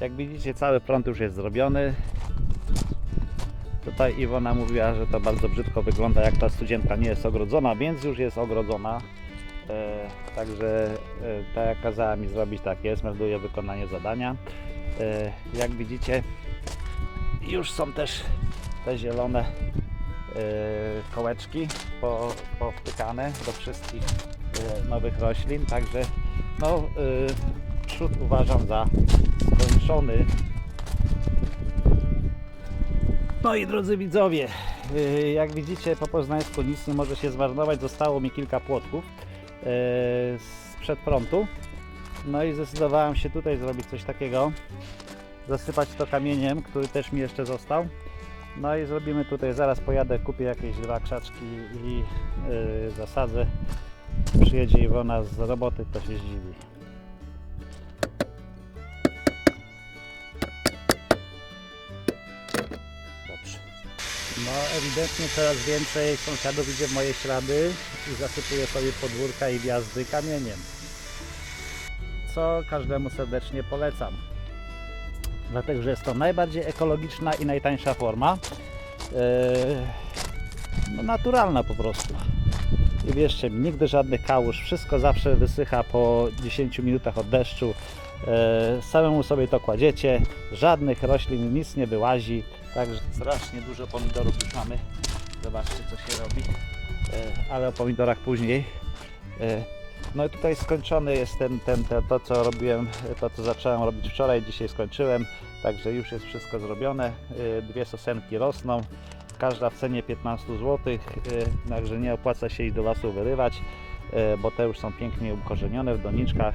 Jak widzicie, cały prąd już jest zrobiony. Tutaj Iwona mówiła, że to bardzo brzydko wygląda, jak ta studzienka nie jest ogrodzona, więc już jest ogrodzona. E, także e, tak jak kazała mi zrobić, tak jest, melduję wykonanie zadania. E, jak widzicie, już są też te zielone e, kołeczki po, powtykane do wszystkich e, nowych roślin, także no, e, przód uważam za skończony. No i drodzy widzowie, yy, jak widzicie po poznańsku nic nie może się zmarnować. Zostało mi kilka płotków sprzed frontu. No i zdecydowałem się tutaj zrobić coś takiego. Zasypać to kamieniem, który też mi jeszcze został. No i zrobimy tutaj, zaraz pojadę, kupię jakieś dwa krzaczki i yy, zasadzę. Przyjedzie Iwona z roboty, to się zdziwi. No ewidentnie coraz więcej sąsiadów idzie w moje ślady i zasypuje sobie podwórka i wjazdy kamieniem. Co każdemu serdecznie polecam. Dlatego, że jest to najbardziej ekologiczna i najtańsza forma. Yy, no naturalna po prostu. I wierzcie mi, nigdy żadnych kałuż, wszystko zawsze wysycha po 10 minutach od deszczu. E, samemu sobie to kładziecie, żadnych roślin, nic nie wyłazi. Także strasznie dużo pomidorów już mamy. Zobaczcie co się robi. E, ale o pomidorach później. E, no i tutaj skończony jest ten, ten, ten, to co robiłem, to co zacząłem robić wczoraj, dzisiaj skończyłem. Także już jest wszystko zrobione. E, dwie sosenki rosną. Każda w cenie 15 zł, także nie opłaca się ich do lasu wyrywać bo te już są pięknie ukorzenione w doniczkach.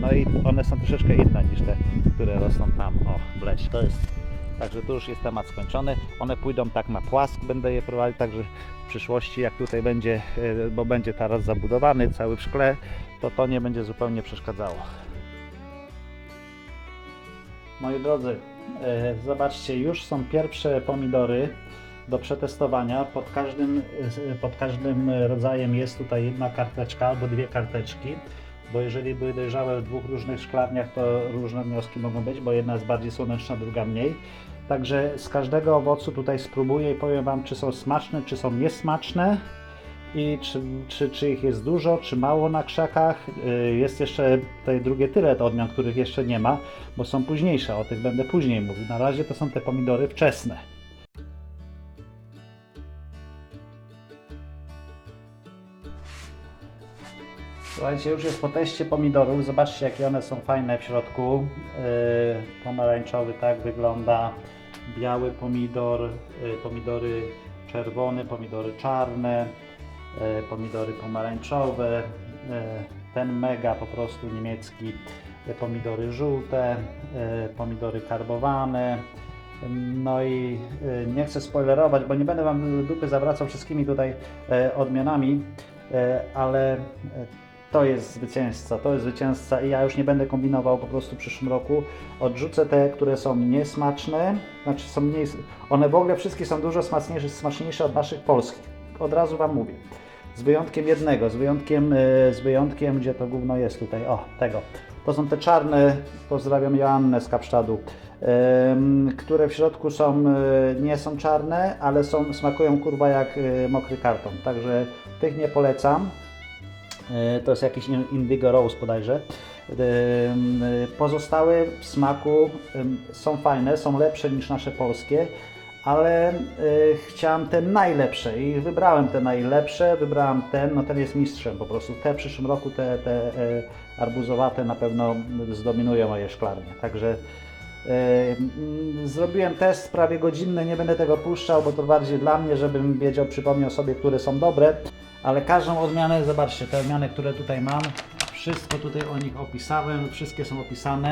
No i one są troszeczkę inne niż te, które rosną tam. O, w lesie. To jest. Także tu już jest temat skończony. One pójdą tak na płask, będę je prowadził, także w przyszłości jak tutaj będzie, e, bo będzie taras zabudowany cały w szkle, to to nie będzie zupełnie przeszkadzało. Moi drodzy, e, zobaczcie, już są pierwsze pomidory do przetestowania. Pod każdym, e, pod każdym rodzajem jest tutaj jedna karteczka albo dwie karteczki, bo jeżeli były dojrzałe w dwóch różnych szklarniach, to różne wnioski mogą być, bo jedna jest bardziej słoneczna, druga mniej. Także z każdego owocu tutaj spróbuję i powiem Wam, czy są smaczne, czy są niesmaczne i czy, czy, czy ich jest dużo, czy mało na krzakach. Y, Jest jeszcze tutaj drugie tyle odmian, których jeszcze nie ma, bo są późniejsze, o tych będę później mówił. Na razie to są te pomidory wczesne. Słuchajcie, już jest po teście pomidorów. Zobaczcie, jakie one są fajne w środku. Yy, pomarańczowy tak wygląda. Biały pomidor, yy, pomidory czerwone, pomidory czarne, yy, pomidory pomarańczowe. Yy, ten mega po prostu niemiecki, yy, pomidory żółte, yy, pomidory karbowane. No i yy, nie chcę spoilerować, bo nie będę Wam dupy zawracał wszystkimi tutaj yy, odmianami, yy, ale to jest zwycięzca, to jest zwycięzca i ja już nie będę kombinował po prostu w przyszłym roku. Odrzucę te, które są niesmaczne, znaczy są mniej, one w ogóle wszystkie są dużo smaczniejsze, smaczniejsze od naszych polskich. Od razu Wam mówię. Z wyjątkiem jednego, z wyjątkiem, e, z wyjątkiem, gdzie to gówno jest tutaj, o, tego. To są te czarne, pozdrawiam Joannę z Kapsztadu, które w środku są, e, nie są czarne, ale są, smakują kurwa jak e, mokry karton, także tych nie polecam. E, To jest jakiś in- Indigo Rose bodajże. Em, e, Pozostałe w smaku są fajne, są lepsze niż nasze polskie, ale e, chciałem te najlepsze i wybrałem te najlepsze, wybrałem ten, no ten jest mistrzem po prostu. Te w przyszłym roku, te, te e, arbuzowate na pewno zdominują moje szklarnie, także e, Zrobiłem test prawie godzinny, nie będę tego puszczał, bo to bardziej dla mnie, żebym wiedział, przypomniał sobie, które są dobre. Ale każdą odmianę, zobaczcie, te odmiany, które tutaj mam, wszystko tutaj o nich opisałem, wszystkie są opisane,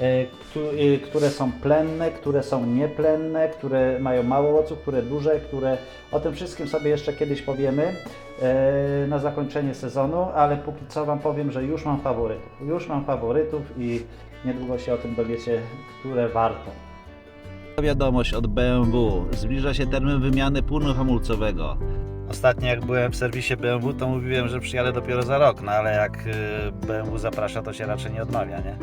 e, e, które są plenne, które są nieplenne, które mają mało owoców, które duże, które o tym wszystkim sobie jeszcze kiedyś powiemy e, na zakończenie sezonu, ale póki co Wam powiem, że już mam faworytów. Już mam faworytów i niedługo się o tym dowiecie, które warto. Wiadomość od BMW. Zbliża się termin wymiany płynu hamulcowego. Ostatnio jak byłem w serwisie BMW, to mówiłem, że przyjadę dopiero za rok, no ale jak y, BMW zaprasza, to się raczej nie odmawia, nie?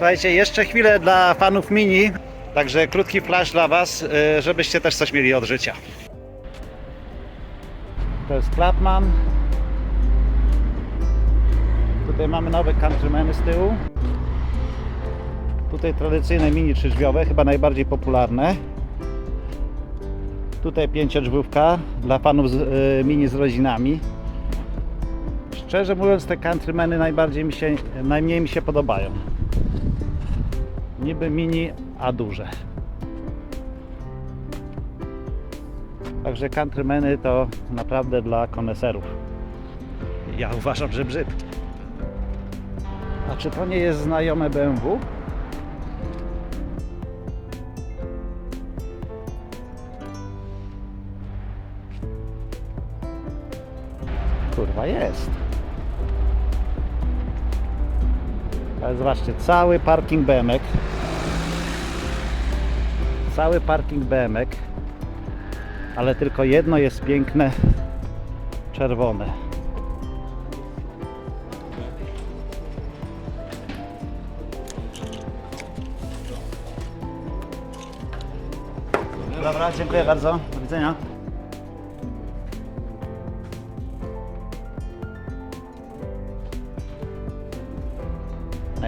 Słuchajcie, jeszcze chwilę dla fanów Mini, także krótki flash dla Was, y, żebyście też coś mieli od życia. To jest Clapman. Tutaj mamy nowe Countrymany z tyłu. Tutaj tradycyjne mini trzydrzwiowe, chyba najbardziej popularne. Tutaj pięciodrzwiówka dla fanów z, y, mini z rodzinami. Szczerze mówiąc, te Countrymany najbardziej mi się, najmniej mi się podobają. Niby mini, a duże. Także Countrymany to naprawdę dla koneserów. Ja uważam, że brzyd. A czy to nie jest znajome BMW? Kurwa jest. Ale zobaczcie, cały parking BMX. Cały parking BMX. Ale tylko jedno jest piękne, czerwone. Dobra, dziękuję bardzo. Do widzenia.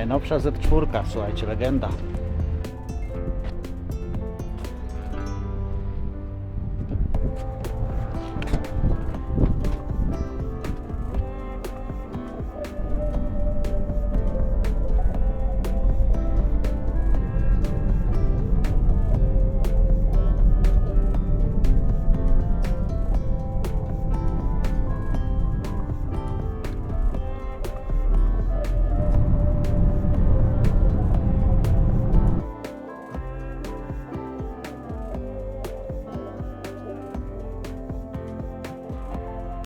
Najnowsza Z4, słuchajcie, legenda.